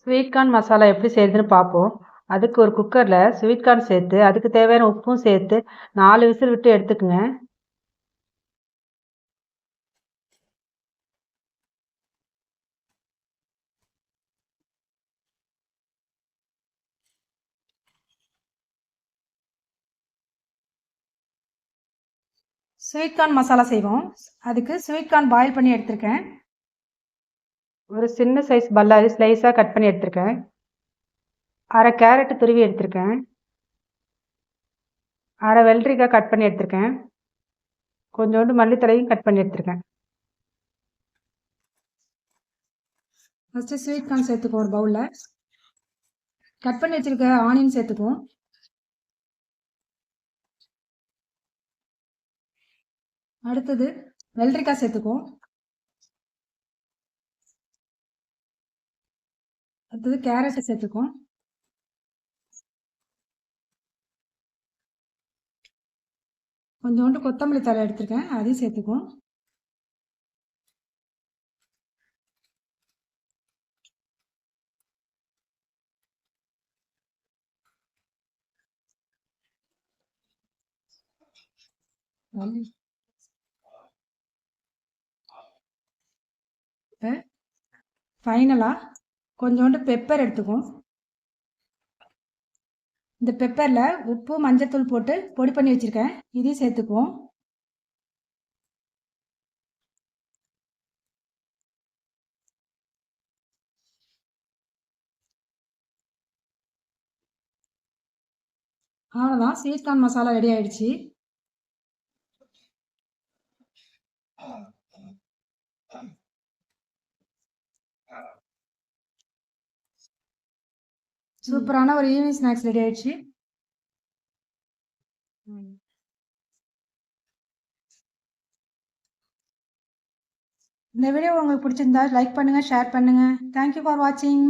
Sweet corn masala எப்படி செய்கிறதுன்னு பார்ப்போம் அதுக்கு ஒரு குக்கரில் ஸ்வீட் கார்ன் சேர்த்து அதுக்கு தேவையான உப்பும் சேர்த்து நாலு விசில் விட்டு எடுத்துக்கோங்க. ஸ்வீட் கார்ன் மசாலா செய்வோம். அதுக்கு ஸ்வீட் கார்ன் பாயில் பண்ணி எடுத்திருக்கேன். ஒரு சின்ன சைஸ் பல்லாரி ஸ்லைஸாக கட் பண்ணி எடுத்திருக்கேன். அரை கேரட்டு துருவி எடுத்திருக்கேன். அரை வெள்ளரிக்காய் கட் பண்ணி எடுத்திருக்கேன். கொஞ்சோண்டு மல்லித்தலையும் கட் பண்ணி எடுத்திருக்கேன். ஃபஸ்ட்டு ஸ்வீட் கார்ன் சேர்த்துக்குவோம் ஒரு பவுலில் கட் பண்ணி வச்சுருக்க ஆனியன் சேர்த்துக்குவோம். அடுத்தது வெள்ளரிக்காய் சேர்த்துக்குவோம். அடுத்தது கேரட்டை சேர்த்துக்கோ. கொஞ்சோண்டு கொத்தமல்லி தலை எடுத்திருக்கேன் அதையும் சேர்த்துக்குவோம் இப்போ ஃபைனலாக கொஞ்சோண்டு பெப்பர் எடுத்துக்குவோம். இந்த பெப்பரில் உப்பு மஞ்சத்தூள் போட்டு பொடி பண்ணி வச்சுருக்கேன். இதையும் சேர்த்துக்குவோம். அவ்வளோதான் ஸ்வீட் மசாலா ரெடி ஆயிடுச்சு. சூப்பரான ஒரு ஈவினிங் ஸ்நாக்ஸ் ரெடி ஆயிடுச்சு. இந்த வீடியோ உங்களுக்கு பிடிச்சிருந்தா லைக் பண்ணுங்கள் ஷேர் பண்ணுங்கள் தேங்க்யூ ஃபார் வாட்சிங்